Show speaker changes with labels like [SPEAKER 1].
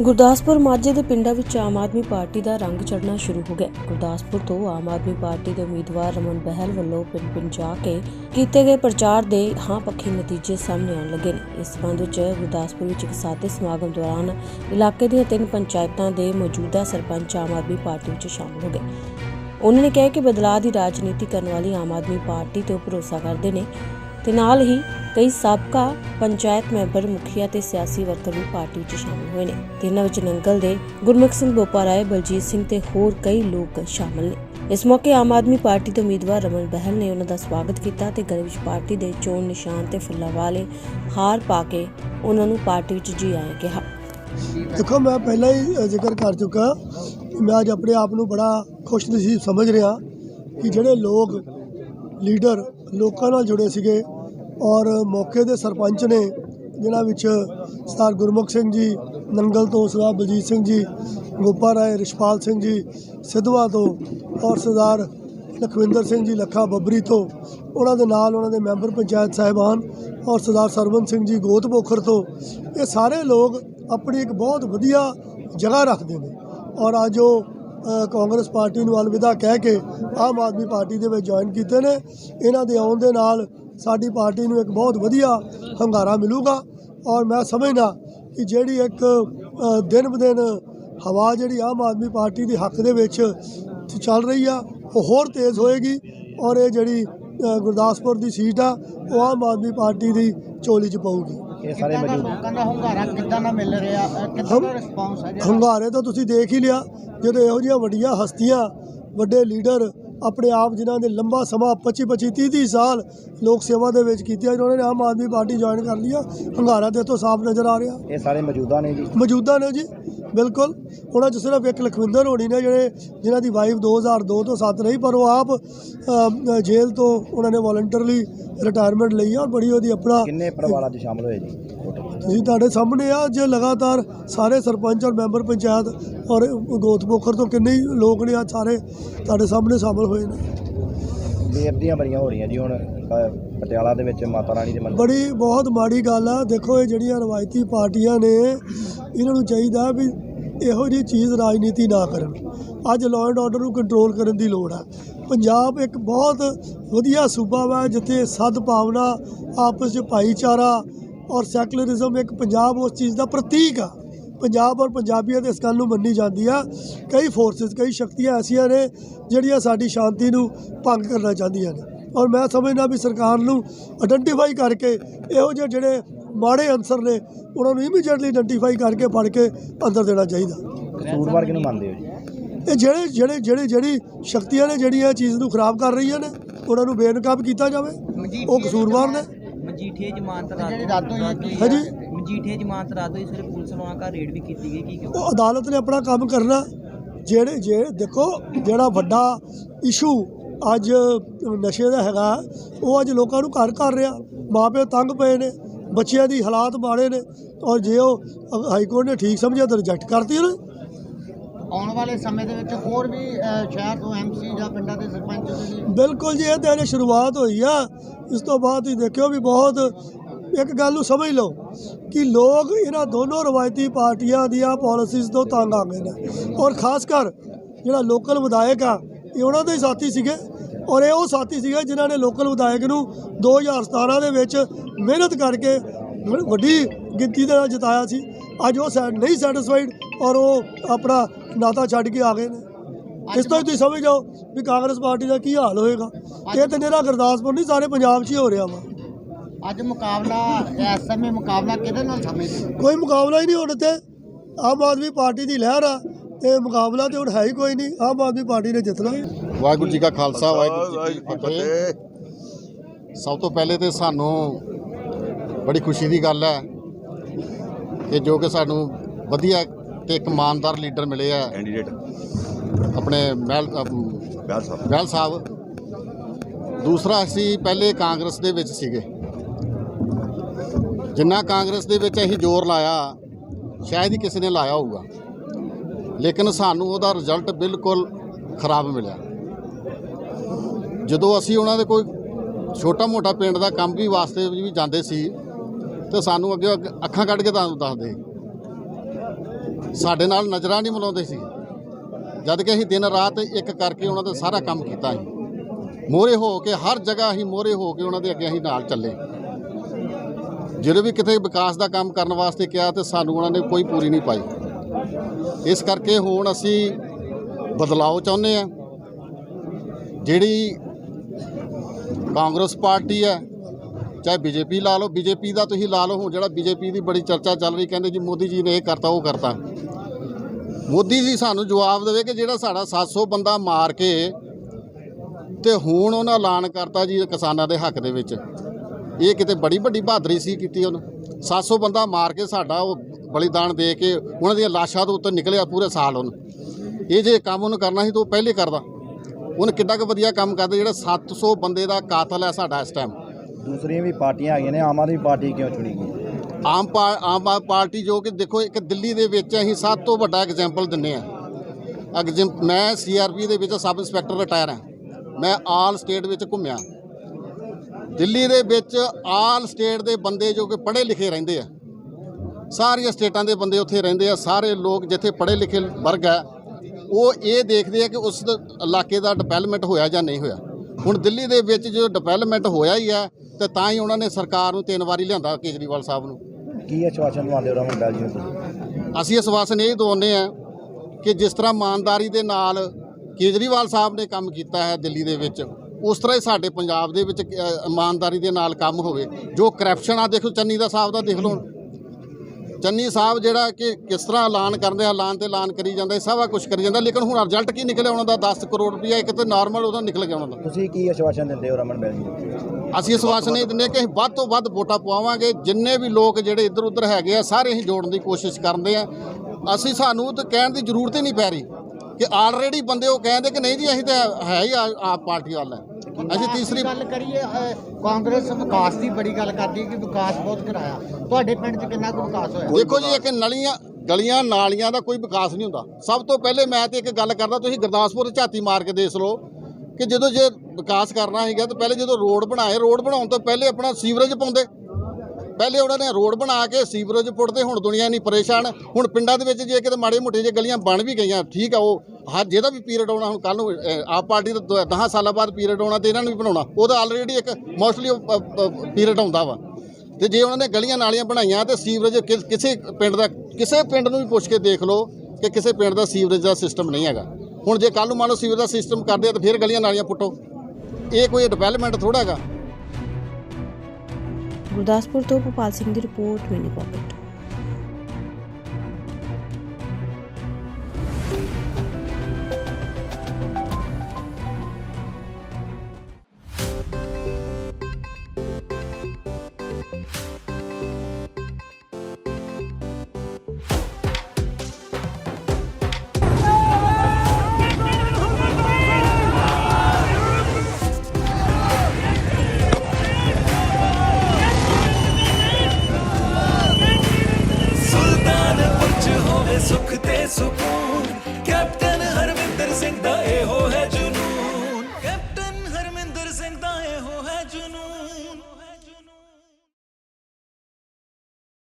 [SPEAKER 1] ਗੁਰਦਾਸਪੁਰ ਮਾਝੇ ਦੇ ਪਿੰਡਾਂ ਵਿੱਚ ਆਮ ਆਦਮੀ ਪਾਰਟੀ ਦਾ ਰੰਗ ਚੜ੍ਹਨਾ ਸ਼ੁਰੂ ਹੋ ਗਿਆ। ਗੁਰਦਾਸਪੁਰ ਤੋਂ ਆਮ ਆਦਮੀ ਪਾਰਟੀ ਦੇ ਉਮੀਦਵਾਰ ਰਮਨ ਬਹਿਲ ਵੱਲੋਂ ਪਿੰਡ ਪਿੰਡ ਜਾ ਕੇ ਕੀਤੇ ਗਏ ਪ੍ਰਚਾਰ ਦੇ ਹਾਂ ਪੱਖੀ ਨਤੀਜੇ ਸਾਹਮਣੇ ਆਉਣ ਲੱਗੇ ਨੇ। ਇਸ ਸੰਬੰਧ ਵਿੱਚ ਗੁਰਦਾਸਪੁਰ ਵਿੱਚ ਇੱਕ ਸਾਦੇ ਸਮਾਗਮ ਦੌਰਾਨ ਇਲਾਕੇ ਦੀਆਂ ਤਿੰਨ ਪੰਚਾਇਤਾਂ ਦੇ ਮੌਜੂਦਾ ਸਰਪੰਚ ਆਮ ਆਦਮੀ ਪਾਰਟੀ ਵਿੱਚ ਸ਼ਾਮਲ ਹੋ ਗਏ। ਉਹਨਾਂ ਨੇ ਕਿਹਾ ਕਿ ਬਦਲਾਅ ਦੀ ਰਾਜਨੀਤੀ ਕਰਨ ਵਾਲੀ ਆਮ ਆਦਮੀ ਪਾਰਟੀ ਤੇ ਭਰੋਸਾ ਕਰਦੇ ਨੇ ਤੇ ਨਾਲ ਹੀ ਕਈ ਸਾਬਕਾ ਪੰਚਾਇਤ ਮੈਂਬਰ, ਮੁਖੀਆ ਤੇ ਸਿਆਸੀ ਵਰਕਰ ਵੀ ਪਾਰਟੀ ਵਿੱਚ ਸ਼ਾਮਲ ਹੋਏ ਨੇ। ਤੇ ਇਹਨਾਂ ਵਿੱਚ ਨੰਗਲ ਦੇ ਗੁਰਮੁਖ ਸਿੰਘ ਬੋਪਾ ਬਲਜੀਤ ਸਿੰਘ ਤੇ ਹੋਰ ਕਈ ਲੋਕ ਸ਼ਾਮਲ ਨੇ। ਇਸ ਮੌਕੇ ਆਮ ਆਦਮੀ ਪਾਰਟੀ ਦੇ ਉਮੀਦਵਾਰ ਰਮਨ ਬਹਿਲ ਨੇ ਉਹਨਾਂ ਦਾ ਸਵਾਗਤ ਕੀਤਾ ਤੇ ਗਲੇ ਵਿੱਚ ਪਾਰਟੀ ਦੇ ਚੋਣ ਨਿਸ਼ਾਨ ਤੇ ਫੁੱਲਾਂ ਵਾਲੇ ਹਾਰ ਪਾ ਕੇ ਉਹਨਾਂ ਨੂੰ ਪਾਰਟੀ ਵਿੱਚ ਜੀ ਆਇਆਂ ਕਿਹਾ।
[SPEAKER 2] ਦੇਖੋ, ਮੈਂ ਪਹਿਲਾਂ ਹੀ ਜ਼ਿਕਰ ਕਰ ਚੁੱਕਾ ਮੈਂ ਅੱਜ ਆਪਣੇ ਆਪ ਨੂੰ ਬੜਾ ਖੁਸ਼ ਸਮਝ ਰਿਹਾ ਕਿ ਜਿਹੜੇ ਲੋਕ, ਲੀਡਰ ਲੋਕਾਂ ਨਾਲ ਜੁੜੇ ਸੀਗੇ ਔਰ ਮੌਕੇ ਦੇ ਸਰਪੰਚ ਨੇ, ਜਿਨ੍ਹਾਂ ਵਿੱਚ ਸਰਦਾਰ ਗੁਰਮੁਖ ਸਿੰਘ ਜੀ, ਨੰਗਲ ਤੋਂ ਸਰਦਾਰ ਬਲਜੀਤ ਸਿੰਘ ਜੀ, ਗੋਪਾ ਰਾਏ, ਰਿਸ਼ਪਾਲ ਸਿੰਘ ਜੀ ਸਿੱਧਵਾ ਤੋਂ ਔਰ ਸਰਦਾਰ ਲਖਵਿੰਦਰ ਸਿੰਘ ਜੀ, ਲੱਖਾ ਬੱਬਰੀ ਤੋਂ, ਉਹਨਾਂ ਦੇ ਨਾਲ ਉਹਨਾਂ ਦੇ ਮੈਂਬਰ ਪੰਚਾਇਤ ਸਾਹਿਬਾਨ ਔਰ ਸਰਦਾਰ ਸਰਵਨ ਸਿੰਘ ਜੀ ਗੋਤਪੋਖਰ ਤੋਂ, ਇਹ ਸਾਰੇ ਲੋਕ ਆਪਣੀ ਇੱਕ ਬਹੁਤ ਵਧੀਆ ਜਗ੍ਹਾ ਰੱਖਦੇ ਨੇ। ਔਰ ਅੱਜ ਉਹ ਕਾਂਗਰਸ ਪਾਰਟੀ ਨੂੰ ਅਲਵਿਦਾ ਕਹਿ ਕੇ ਆਮ ਆਦਮੀ ਪਾਰਟੀ ਦੇ ਵਿੱਚ ਜੁਆਇਨ ਕੀਤੇ ਨੇ। ਇਹਨਾਂ ਦੇ ਆਉਣ ਦੇ ਨਾਲ ਸਾਡੀ ਪਾਰਟੀ ਨੂੰ ਇੱਕ ਬਹੁਤ ਵਧੀਆ ਹੰਗਾਰਾ ਮਿਲੂਗਾ। ਔਰ ਮੈਂ ਸਮਝਦਾ ਕਿ ਜਿਹੜੀ ਇੱਕ ਦਿਨ ਬ ਦਿਨ ਹਵਾ ਜਿਹੜੀ ਆਮ ਆਦਮੀ ਪਾਰਟੀ ਦੇ ਹੱਕ ਦੇ ਵਿੱਚ ਚੱਲ ਰਹੀ ਆ, ਉਹ ਹੋਰ ਤੇਜ਼ ਹੋਏਗੀ। ਔਰ ਇਹ ਜਿਹੜੀ ਗੁਰਦਾਸਪੁਰ ਦੀ ਸੀਟ ਆ, ਉਹ ਆਮ ਆਦਮੀ ਪਾਰਟੀ ਦੀ ਚੋਲੀ 'ਚ ਪਊਗੀ।
[SPEAKER 3] ਇਹ ਸਾਰੇ ਮੌਜੂਦ
[SPEAKER 4] ਲੋਕਾਂ ਦਾ ਹੁੰਗਾਰਾ ਕਿੱਦਾਂ ਦਾ ਮਿਲ ਰਿਹਾ? ਕਿੱਦਾਂ ਦਾ ਰਿਸਪਾਂਸ ਹੈ
[SPEAKER 2] ਹੰਗਾਰੇ ਤਾਂ ਤੁਸੀਂ ਦੇਖ ਹੀ ਲਿਆ ਜਦੋਂ ਇਹੋ ਜਿਹੀਆਂ ਵੱਡੀਆਂ ਹਸਤੀਆਂ ਵੱਡੇ ਲੀਡਰ ਆਪਣੇ ਆਪ ਜਿਨ੍ਹਾਂ ਨੇ ਲੰਬਾ ਸਮਾਂ 25 25 30 30 ਸਾਲ ਲੋਕ ਸੇਵਾ ਦੇ ਵਿੱਚ ਕੀਤੀ ਆ ਉਹਨਾਂ ਨੇ ਆਮ ਆਦਮੀ ਪਾਰਟੀ ਜੁਆਇਨ ਕਰ ਲਿਆ ਹੰਗਾਰਾ ਤੇ ਤੋਂ ਸਾਫ਼ ਨਜ਼ਰ ਆ ਰਿਹਾ।
[SPEAKER 3] ਇਹ ਸਾਰੇ ਮੌਜੂਦਾ ਨੇ ਜੀ।
[SPEAKER 2] ਮੌਜੂਦਾ ਨੇ ਜੀ ਬਿਲਕੁਲ। ਉਹਨਾਂ 'ਚ ਸਿਰਫ ਇੱਕ ਲਖਵਿੰਦਰ ਹੋਣੀ ਨੇ ਜਿਹੜੇ ਜਿਨ੍ਹਾਂ ਦੀ ਵਾਈਫ 2002 ਤੋਂ 7 ਰਹੀ ਪਰ ਉਹ ਆਪ ਜੇਲ੍ਹ ਤੋਂ ਉਹਨਾਂ ਨੇ ਵੋਲੰਟਰਲੀ ਰਿਟਾਇਰਮੈਂਟ ਲਈ ਆ ਔਰ ਬੜੀ ਉਹਦੀ ਆਪਣਾ
[SPEAKER 3] ਕਿੰਨੇ ਪਰਿਵਾਰਾਂ 'ਚ ਸ਼ਾਮਲ ਹੋਏ ਜੀ?
[SPEAKER 2] ਤੁਸੀਂ ਤੁਹਾਡੇ ਸਾਹਮਣੇ ਆ ਜੇ ਲਗਾਤਾਰ ਸਾਰੇ ਸਰਪੰਚ ਔਰ ਮੈਂਬਰ ਪੰਚਾਇਤ ਔਰ ਗੋਤ ਬੋਖਰ ਤੋਂ ਕਿੰਨੇ ਲੋਕ ਨੇ ਆ ਸਾਰੇ ਤੁਹਾਡੇ ਸਾਹਮਣੇ ਸ਼ਾਮਲ ਹੋਏ ਨੇ।
[SPEAKER 3] ਦੀਆਂ ਬੜੀਆਂ ਹੋ ਰਹੀਆਂ ਜੀ ਹੁਣ ਅ, ਪਟਿਆਲਾ ਦੇ ਵਿੱਚ ਮਾਤਾ ਰਾਣੀ ਦੇ ਮੰਦਿਰ।
[SPEAKER 2] ਬੜੀ ਬਹੁਤ ਮਾੜੀ ਗੱਲ ਆ ਦੇਖੋ ਇਹ ਜਿਹੜੀਆਂ ਰਵਾਇਤੀ ਪਾਰਟੀਆਂ ਨੇ ਇਹਨਾਂ ਨੂੰ ਚਾਹੀਦਾ ਵੀ ਇਹੋ ਜਿਹੀ ਚੀਜ਼ ਰਾਜਨੀਤੀ ਨਾ ਕਰਨ। ਅੱਜ ਲਾਅ ਐਂਡ ਆਰਡਰ ਨੂੰ ਕੰਟਰੋਲ ਕਰਨ ਦੀ ਲੋੜ ਆ। ਪੰਜਾਬ ਇੱਕ ਬਹੁਤ ਵਧੀਆ ਸੂਬਾ ਵਾ ਜਿੱਥੇ ਸਦ ਭਾਵਨਾ ਆਪਸ ਵਿੱਚ ਭਾਈਚਾਰਾ ਔਰ ਸੈਕੂਲਰਿਜ਼ਮ ਇੱਕ ਪੰਜਾਬ ਉਸ ਚੀਜ਼ ਦਾ ਪ੍ਰਤੀਕ ਆ। ਪੰਜਾਬ ਔਰ ਪੰਜਾਬੀਅਤ ਇਸ ਗੱਲ ਨੂੰ ਮੰਨੀ ਜਾਂਦੀ ਆ। ਕਈ ਫੋਰਸਸ ਕਈ ਸ਼ਕਤੀਆਂ ਐਸੀਆਂ ਨੇ ਜਿਹੜੀਆਂ ਸਾਡੀ ਸ਼ਾਂਤੀ ਨੂੰ ਭੰਗ ਕਰਨਾ ਚਾਹੁੰਦੀਆਂ ਨੇ। ਔਰ ਮੈਂ ਸਮਝਦਾ ਵੀ ਸਰਕਾਰ ਨੂੰ ਆਇਡੈਂਟੀਫਾਈ ਕਰਕੇ ਇਹੋ ਜਿਹੇ ਜਿਹੜੇ ਮਾੜੇ ਅਨਸਰ ਨੇ ਉਹਨਾਂ ਨੂੰ ਇਮੀਡੀਏਟਲੀ ਆਇਡੈਂਟੀਫਾਈ ਕਰਕੇ ਫੜ ਕੇ ਅੰਦਰ ਦੇਣਾ ਚਾਹੀਦਾ।
[SPEAKER 3] ਕਸੂਰਵਾਰ ਕਿਹਨੂੰ ਮੰਨਦੇ ਹੋ ਜੀ?
[SPEAKER 2] ਇਹ ਜਿਹੜੇ ਜਿਹੜੇ ਜਿਹੜੇ ਜਿਹੜੀ ਸ਼ਕਤੀਆਂ ਨੇ ਜਿਹੜੀਆਂ ਇਹ ਚੀਜ਼ ਨੂੰ ਖਰਾਬ ਕਰ ਰਹੀਆਂ ਨੇ ਉਹਨਾਂ ਨੂੰ ਬੇਨਕਾਬ ਕੀਤਾ ਜਾਵੇ। ਉਹ ਕਸੂਰਵਾਰ ਨੇ।
[SPEAKER 5] ਮਜੀਠੀਏ ਜਮਾਨਤ ਰਾਤ
[SPEAKER 4] ਜਿਹੜੀ ਰੱਦ ਹੋਈ ਹੈ ਕੀ
[SPEAKER 2] ਹਾਂਜੀ।
[SPEAKER 5] ਮਜੀਠੀਏ ਜਮਾਨਤ ਰਾਤ ਹੋਈ ਸਿਰਫ ਪੁਲਿਸ ਵਾਲਾ ਘਰ ਰੇਡ ਵੀ ਕੀਤੀ ਗਈ ਕੀ ਕਿਉਂ
[SPEAKER 2] ਉਹ ਅਦਾਲਤ ਨੇ ਆਪਣਾ ਕੰਮ ਕਰਨਾ। ਜਿਹੜੇ ਜੇ ਦੇਖੋ ਜਿਹੜਾ ਵੱਡਾ ਇਸ਼ੂ ਅੱਜ ਨਸ਼ੇ ਦਾ ਹੈਗਾ ਉਹ ਅੱਜ ਲੋਕਾਂ ਨੂੰ ਘਰ ਕਰ ਰਿਹਾ। ਮਾਪਿਓ ਤੰਗ ਪਏ ਨੇ ਬੱਚਿਆਂ ਦੀ ਹਾਲਾਤ ਮਾੜੇ ਨੇ ਔਰ ਜੇ ਉਹ ਹਾਈ ਕੋਰਟ ਨੇ ਠੀਕ ਸਮਝਿਆ ਤਾਂ ਰਿਜੈਕਟ ਕਰਤੀ ਉਹਨੇ।
[SPEAKER 4] ਆਉਣ ਵਾਲੇ ਸਮੇਂ ਦੇ ਵਿੱਚ ਹੋਰ ਵੀ ਸ਼ਹਿਰ ਤੋਂ ਐਮਸੀ ਜਾਂ ਪਿੰਡਾਂ ਦੇ ਸਰਪੰਚ ਤੁਸੀਂ
[SPEAKER 2] ਬਿਲਕੁਲ ਜੀ, ਇਹ ਤਾਂ ਹਲੇ ਸ਼ੁਰੂਆਤ ਹੋਈ ਆ। ਇਸ ਤੋਂ ਬਾਅਦ ਤੁਸੀਂ ਦੇਖਿਓ ਵੀ ਬਹੁਤ, ਇੱਕ ਗੱਲ ਨੂੰ ਸਮਝ ਲਓ ਕਿ ਲੋਕ ਇਹਨਾਂ ਦੋਨੋਂ ਰਵਾਇਤੀ ਪਾਰਟੀਆਂ ਦੀਆਂ ਪਾਲਿਸੀਜ਼ ਤੋਂ ਤੰਗ ਆ ਗਏ ਨੇ। ਔਰ ਖਾਸ ਕਰ ਜਿਹੜਾ ਲੋਕਲ ਵਿਧਾਇਕ ਆ, ਇਹ ਉਹਨਾਂ ਦੇ ਸਾਥੀ ਸੀਗੇ। ਔਰ ਇਹ ਉਹ ਸਾਥੀ ਸੀਗੇ ਜਿਨ੍ਹਾਂ ਨੇ ਲੋਕਲ ਵਿਧਾਇਕ ਨੂੰ 2017 ਦੇ ਵਿੱਚ ਮਿਹਨਤ ਕਰਕੇ ਵੱਡੀ ਗਿਣਤੀ ਦੇ ਨਾਲ ਜਿਤਾਇਆ ਸੀ। ਅੱਜ ਉਹ ਸੈ- ਨਹੀਂ ਸੈਟੀਸਫਾਈਡ ਔਰ ਉਹ ਆਪਣਾ ਨਾਤਾ ਛੱਡ ਕੇ ਆ ਗਏ ਨੇ। ਇਸ ਤੋਂ ਹੀ ਤੁਸੀਂ ਸਮਝ ਜਾਓ ਵੀ ਕਾਂਗਰਸ ਪਾਰਟੀ ਦਾ ਕੀ ਹਾਲ ਹੋਏਗਾ। ਇਹ ਤੇ ਨਿਹਰਾ ਗੁਰਦਾਸਪੁਰ ਨਹੀਂ ਸਾਰੇ ਪੰਜਾਬ 'ਚ ਹੀ ਹੋ ਰਿਹਾ ਵਾ।
[SPEAKER 4] ਅੱਜ ਮੁਕਾਬਲਾ ਇਸ ਸਮੇਂ ਮੁਕਾਬਲਾ ਕਿਹਦੇ ਨਾਲ ਸਮਝਦੇ
[SPEAKER 2] ਕੋਈ ਮੁਕਾਬਲਾ ਹੀ ਨਹੀਂ ਹੁਣ ਤੇ ਆਮ ਆਦਮੀ ਪਾਰਟੀ ਦੀ ਲਹਿਰ ਆ ਤੇ ਮੁਕਾਬਲਾ ਤੇ ਹੁਣ ਹੈ ਹੀ ਕੋਈ ਨਹੀਂ। ਆਮ ਆਦਮੀ ਪਾਰਟੀ ਨੇ ਜਿੱਤਣਾ।
[SPEAKER 6] ਵਾਹਿਗੁਰੂ ਜੀ ਕਾ ਖਾਲਸਾ ਵਾਹਿਗੁਰੂ ਜੀ ਕੀ ਫਤਿਹ। ਸਭ ਤੋਂ ਪਹਿਲੇ ਤੇ ਸਾਨੂੰ ਬੜੀ ਖੁਸ਼ੀ ਦੀ ਗੱਲ ਹੈ ਕਿ ਜੋ ਕਿ ਸਾਨੂੰ ਵਧੀਆ ਤੇ ਇੱਕ ਇਮਾਨਦਾਰ ਲੀਡਰ ਮਿਲੇ ਆ।
[SPEAKER 7] ਕੈਂਡੀਡੇਟ
[SPEAKER 6] ਆਪਣੇ ਮਹਿਲ
[SPEAKER 7] ਬਿਆਸ ਸਾਹਿਬ।
[SPEAKER 6] ਮਹਿਲ ਸਾਹਿਬ। ਦੂਸਰਾ ਅਸੀਂ ਪਹਿਲੇ ਕਾਂਗਰਸ ਦੇ ਵਿੱਚ ਸੀਗੇ। ਜਿੰਨਾ ਕਾਂਗਰਸ ਦੇ ਵਿੱਚ ਅਸੀਂ ਜ਼ੋਰ ਲਾਇਆ ਸ਼ਾਇਦ ਹੀ ਕਿਸੇ ਨੇ ਲਾਇਆ ਹੋਊਗਾ। ਲੇਕਿਨ ਸਾਨੂੰ ਉਹਦਾ ਰਿਜ਼ਲਟ ਬਿਲਕੁਲ ਖਰਾਬ ਮਿਲਿਆ। ਜਦੋਂ ਅਸੀਂ ਉਹਨਾਂ ਦੇ ਕੋਈ ਛੋਟਾ ਮੋਟਾ ਪਿੰਡ ਦਾ ਕੰਮ ਵੀ ਵਾਸਤੇ ਵੀ ਜਾਂਦੇ ਸੀ ਤੇ ਸਾਨੂੰ ਅੱਗੇ ਅੱਗੇ ਅੱਖਾਂ ਕੱਢ ਕੇ ਤੁਹਾਨੂੰ ਦੱਸਦੇ। ਸਾਡੇ ਨਾਲ ਨਜ਼ਰਾਂ ਨਹੀਂ ਮਿਲਾਉਂਦੇ ਸੀ। ਜਦ ਕਿ ਅਸੀਂ ਦਿਨ ਰਾਤ ਇੱਕ ਕਰਕੇ ਉਹਨਾਂ ਦਾ ਸਾਰਾ ਕੰਮ ਕੀਤਾ ਸੀ। ਮੋਰੇ ਹੋ ਕੇ ਹਰ ਜਗ੍ਹਾ ਅਸੀਂ ਮੋਰੇ ਹੋ ਕੇ ਉਹਨਾਂ ਦੇ ਅੱਗੇ ਅਸੀਂ ਨਾਲ ਚੱਲੇ। ਜਦੋਂ ਵੀ ਕਿਤੇ ਵਿਕਾਸ ਦਾ ਕੰਮ ਕਰਨ ਵਾਸਤੇ ਕਿਹਾ ਤੇ ਸਾਨੂੰ ਉਹਨਾਂ ਨੇ ਕੋਈ ਪੂਰੀ ਨਹੀਂ ਪਾਈ। ਇਸ ਕਰਕੇ ਹੁਣ ਅਸੀਂ ਬਦਲਾਅ ਚਾਹੁੰਦੇ ਆ ਜਿਹੜੀ ਕਾਂਗਰਸ ਪਾਰਟੀ ਹੈ ਚਾਹੇ ਬੀਜੇਪੀ ਲਾ ਲਓ, ਬੀਜੇਪੀ ਦਾ ਤੁਸੀਂ ਲਾ ਲਓ, ਹੁਣ ਜਿਹੜਾ ਬੀਜੇਪੀ ਦੀ ਬੜੀ ਚਰਚਾ ਚੱਲ ਰਹੀ, ਕਹਿੰਦੇ ਜੀ ਮੋਦੀ ਜੀ ਨੇ ਇਹ ਕਰਤਾ, ਉਹ ਕਰਤਾ। ਮੋਦੀ ਜੀ ਸਾਨੂੰ ਜਵਾਬ ਦੇਵੇ ਕਿ ਜਿਹੜਾ ਸਾਡਾ 700 ਬੰਦਾ ਮਾਰ ਕੇ ਤੇ ਹੁਣ ਉਹਨਾਂ ਐਲਾਨ ਕਰਤਾ ਜੀ ਕਿਸਾਨਾਂ ਦੇ ਹੱਕ ਦੇ ਵਿੱਚ। ਇਹ ਕਿਤੇ ਬੜੀ ਵੱਡੀ ਬਹਾਦਰੀ ਸੀ ਕੀਤੀ ਉਹਨੇ। 700 ਬੰਦਾ ਮਾਰ ਕੇ ਸਾਡਾ ਉਹ ਬਲੀਦਾਨ ਦੇ ਕੇ ਉਹਨਾਂ ਦੀਆਂ ਲਾਸ਼ਾਂ ਤੋਂ ਉੱਤੇ ਨਿਕਲਿਆ ਪੂਰੇ ਸਾਲ ਉਹਨੂੰ। ਇਹ ਜੇ ਕੰਮ ਉਹਨੂੰ ਕਰਨਾ ਸੀ ਤਾਂ ਉਹ ਪਹਿਲੇ ਕਰਦਾ। ਉਹਨੇ ਕਿੱਡਾ ਕੁ ਵਧੀਆ ਕੰਮ ਕਰਦਾ ਜਿਹੜਾ 700 ਬੰਦੇ ਦਾ ਕਾਤਲ ਹੈ ਸਾਡਾ ਇਸ ਟਾਈਮ
[SPEAKER 3] ਦੂਸਰੀਆਂ ਵੀ ਪਾਰਟੀਆਂ ਹੈਗੀਆਂ ਨੇ, ਆਮ ਆਦਮੀ ਪਾਰਟੀ ਕਿਉਂ ਚੁਣੀ ਗਈ?
[SPEAKER 6] ਆਮ ਪਾ- ਆਮ ਆਦਮੀ ਪਾਰਟੀ ਜੋ ਕਿ ਦੇਖੋ, ਇੱਕ ਦਿੱਲੀ ਦੇ ਵਿੱਚ ਅਸੀਂ ਸਭ ਤੋਂ ਵੱਡਾ ਐਗਜ਼ਾਮਪਲ ਦਿੰਨੇ ਆ ਐਗਜ਼ੈਮ- ਮੈਂ ਸੀਆਰਪੀ ਦੇ ਵਿੱਚ ਸਬ ਇੰਸਪੈਕਟਰ ਰਿਟਾਇਰ ਹਾਂ। ਮੈਂ ਆਲ ਸਟੇਟ ਵਿੱਚ ਘੁੰਮਿਆ। ਦਿੱਲੀ ਦੇ ਵਿੱਚ ਆਲ ਸਟੇਟ ਦੇ ਬੰਦੇ ਜੋ ਕਿ ਪੜ੍ਹੇ ਲਿਖੇ ਰਹਿੰਦੇ ਆ। ਸਾਰੀਆਂ ਸਟੇਟਾਂ ਦੇ ਬੰਦੇ ਉੱਥੇ ਰਹਿੰਦੇ ਆ। ਸਾਰੇ ਲੋਕ ਜਿੱਥੇ ਪੜ੍ਹੇ ਲਿਖੇ ਵਰਗ ਹੈ, ਉਹ ਇਹ ਦੇਖਦੇ ਆ ਕਿ ਉਸ ਦ- ਇਲਾਕੇ ਦਾ ਡਿਵੈਲਪਮੈਂਟ ਹੋਇਆ ਜਾਂ ਨਹੀਂ ਹੋਇਆ। ਹੁਣ ਦਿੱਲੀ ਦੇ ਵਿੱਚ ਜੋ ਡਿਵੈਲਪਮੈਂਟ ਹੋਇਆ ਹੀ ਹੈ ਤੇ ਤਾਂ ਹੀ ਉਹਨਾਂ ਨੇ ਸਰਕਾਰ ਨੂੰ ਤਿੰਨ ਵਾਰੀ ਲਿਆਂਦਾ ਕੇਜਰੀਵਾਲ ਸਾਹਿਬ ਨੂੰ।
[SPEAKER 3] ਕੀ ਆਸ਼ਵਾਸਨ ਦਵਾਉਂਦੇ ਹੋ ਬੈਲ ਜੀ ਨੂੰ ਤੁਸੀਂ?
[SPEAKER 6] ਅਸੀਂ ਇਸਵਾਸਨ ਇਹ ਦਵਾਉਂਦੇ ਆ ਕਿ ਜਿਸ ਤਰ੍ਹਾਂ ਇਮਾਨਦਾਰੀ ਦੇ ਨਾਲ ਕੇਜਰੀਵਾਲ ਸਾਹਿਬ ਨੇ ਕੰਮ ਕੀਤਾ ਹੈ ਦਿੱਲੀ ਦੇ ਵਿੱਚ ਉਸ ਤਰ੍ਹਾਂ ਹੀ ਸਾਡੇ ਪੰਜਾਬ ਦੇ ਵਿੱਚ ਅ, ਇਮਾਨਦਾਰੀ ਦੇ ਨਾਲ ਕੰਮ ਹੋਵੇ। ਜੋ ਕਰਪਸ਼ਨ ਆ ਦੇਖੋ ਚੰਨੀ ਦਾ ਸਾਹਿਬ ਦਾ ਦੇਖ ਲਓ ਚੰਨੀ ਸਾਹਿਬ ਜਿਹੜਾ ਕਿ ਕਿਸ ਤਰ੍ਹਾਂ ਐਲਾਨ ਕਰਦੇ ਆ ਐਲਾਨ ਤੇ ਐਲਾਨ ਕਰੀ ਜਾਂਦਾ ਸਭਾ ਕੁਝ ਕਰੀ ਜਾਂਦਾ ਲੇਕਿਨ ਹੁਣ ਰਿਜ਼ਲਟ ਕੀ ਨਿਕਲਿਆ? ਉਹਨਾਂ ਦਾ 10 ਕਰੋੜ ਰੁਪਇਆ ਇੱਕ ਤੇ ਨਾਰਮਲ ਉਹਦਾ ਨਿਕਲ ਗਿਆ ਉਹਨਾਂ ਦਾ।
[SPEAKER 3] ਤੁਸੀਂ ਕੀ ਆਸ਼ਵਾਸਨ ਦਿੰਦੇ ਹੋ ਰਮਨ ਬੈਲ ਜੀ?
[SPEAKER 6] ਅਸੀਂ ਇਸ ਵਾਸਤੇ ਨਹੀਂ ਦਿੰਦੇ ਕਿ ਅਸੀਂ ਵੱਧ ਤੋਂ ਵੱਧ ਵੋਟਾਂ ਪਵਾਵਾਂਗੇ। ਜਿੰਨੇ ਵੀ ਲੋਕ ਜਿਹੜੇ ਇੱਧਰ ਉੱਧਰ ਹੈਗੇ ਆ ਸਾਰੇ ਅਸੀਂ ਜੋੜਨ ਦੀ ਕੋਸ਼ਿਸ਼ ਕਰਦੇ ਆ। ਅਸੀਂ ਸਾਨੂੰ ਤਾਂ ਕਹਿਣ ਦੀ ਜ਼ਰੂਰਤ ਹੀ ਨਹੀਂ ਪੈ ਰਹੀ ਕਿ ਆਲਰੇਡੀ ਬੰਦੇ ਉਹ ਕਹਿੰਦੇ ਕਿ ਨਹੀਂ ਜੀ ਅਸੀਂ ਤਾਂ ਹੈ ਹੀ ਆ- ਆਪ ਪਾਰਟੀ ਵਾਲਾ। ਅਸੀਂ ਤੀਸਰੀ
[SPEAKER 4] ਗੱਲ ਕਰੀਏ ਕਾਂਗਰਸ ਵਿਕਾਸ ਦੀ ਬੜੀ ਗੱਲ ਕਰਦੀ ਕਿ ਵਿਕਾਸ ਬਹੁਤ ਕਰਾਇਆ। ਤੁਹਾਡੇ ਪਿੰਡ 'ਚ ਕਿੰਨਾ ਕੁ ਵਿਕਾਸ ਹੋਇਆ?
[SPEAKER 6] ਦੇਖੋ ਜੀ ਇੱਕ ਨਲੀਆਂ ਗਲੀਆਂ ਨਾਲੀਆਂ ਦਾ ਕੋਈ ਵਿਕਾਸ ਨਹੀਂ ਹੁੰਦਾ। ਸਭ ਤੋਂ ਪਹਿਲੇ ਮੈਂ ਤੇ ਇੱਕ ਗੱਲ ਕਰਦਾ ਤੁਸੀਂ ਗੁਰਦਾਸਪੁਰ ਝਾਤੀ ਮਾਰ ਕੇ ਦੇਖ ਲਓ ਕਿ ਜਦੋਂ ਜੇ ਵਿਕਾਸ ਕਰਨਾ ਹੈਗਾ ਤਾਂ ਪਹਿਲੇ ਜਦੋਂ ਰੋਡ ਬਣਾਏ ਰੋਡ ਬਣਾਉਣ ਤੋਂ ਪਹਿਲੇ ਆਪਣਾ ਸੀਵਰੇਜ ਪਾਉਂਦੇ। ਪਹਿਲੇ ਉਹਨਾਂ ਨੇ ਰੋਡ ਬਣਾ ਕੇ ਸੀਵਰੇਜ ਪੁੱਟਦੇ ਹੁਣ ਦੁਨੀਆ ਨਹੀਂ ਪਰੇਸ਼ਾਨ, ਹੁਣ ਪਿੰਡਾਂ ਦੇ ਵਿੱਚ ਜੇ ਕਿਤੇ ਮਾੜੇ ਮੋਟੇ ਜੇ ਗਲੀਆਂ ਬਣ ਵੀ ਗਈਆਂ, ਠੀਕ ਆ ਉਹ ਹਰ ਜਿਹਦਾ ਵੀ ਪੀਰੀਅਡ ਆਉਣਾ ਹੁਣ ਕੱਲ ਨੂੰ ਆਪ ਪਾਰਟੀ ਦਾ 10 ਸਾਲਾਂ ਬਾਅਦ ਪੀਰੀਅਡ ਆਉਣਾ ਤੇ ਇਹਨਾਂ ਨੂੰ ਵੀ ਬਣਾਉਣਾ ਉਹਦਾ ਆਲਰੇਡੀ ਇੱਕ ਮੋਸਟਲੀ ਪੀਰੀਅਡ ਆਉਂਦਾ ਵਾ। ਤੇ ਜੇ ਉਹਨਾਂ ਨੇ ਗਲੀਆਂ ਨਾਲੀਆਂ ਬਣਾਈਆਂ ਤੇ ਸੀਵਰੇਜ ਕਿਸ- ਕਿਸੇ ਪਿੰਡ ਦਾ, ਕਿਸੇ ਪਿੰਡ ਨੂੰ ਵੀ ਪੁੱਛ ਕੇ ਦੇਖ ਲਓ ਕਿ ਕਿਸੇ ਪਿੰਡ ਦਾ ਸੀਵਰੇਜ ਦਾ ਸਿਸਟਮ ਨਹੀਂ ਹੈਗਾ। ਹੁਣ ਜੇ ਕੱਲ ਨੂੰ ਮੰਨ ਲਓ ਸੀਵਰੇਜ ਦਾ ਸਿਸਟਮ ਕਰਦੇ ਆ ਤਾਂ ਫਿਰ ਗਲੀਆਂ ਨਾਲੀਆਂ ਪੁੱਟੋ। ਇਹ ਕੋਈ ਡਿਵੈਲਪਮੈਂਟ ਥੋੜਾ ਹੈਗਾ।
[SPEAKER 1] ਗੁਰਦਾਸਪੁਰ ਤੋਂ ਭੋਪਾਲ ਸਿੰਘ ਦੀ ਰਿਪੋਰਟ ਮਿੰਨੀ ਪॉकेट